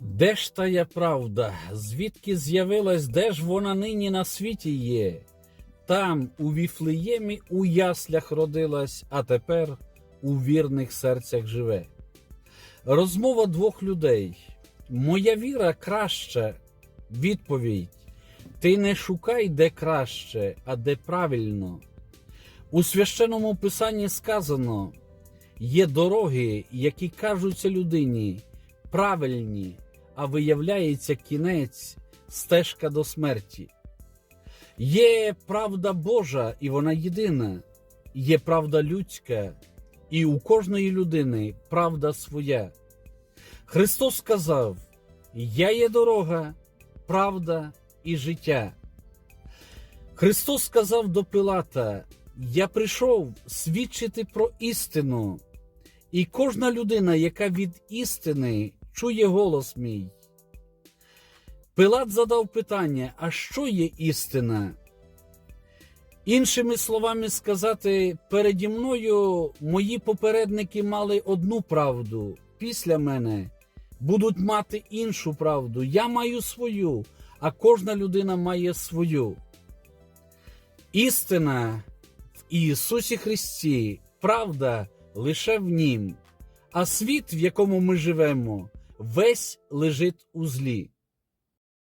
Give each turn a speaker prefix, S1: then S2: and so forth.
S1: Де ж тая правда? Звідки з'явилась, де ж вона нині на світі є? Там, у Віфлеємі, у яслях родилась, а тепер у вірних серцях живе. Розмова двох людей. Моя віра краща. Відповідь. Ти не шукай, де краще, а де правильно. У священному писанні сказано: є дороги, які кажуться людині, правильні, а виявляється кінець, стежка до смерті. Є правда Божа, і вона єдина, є правда людська, і у кожної людини правда своя. Христос сказав: Я є дорога, правда і життя. Христос сказав до Пилата: Я прийшов свідчити про істину, і кожна людина, яка від істини чує голос мій. Пилат задав питання: а що є істина? Іншими словами сказати, переді мною мої попередники мали одну правду, після мене будуть мати іншу правду. Я маю свою, а кожна людина має свою. Істина в Ісусі Христі, правда лише в Нім, а світ, в якому ми живемо, весь лежить у злі.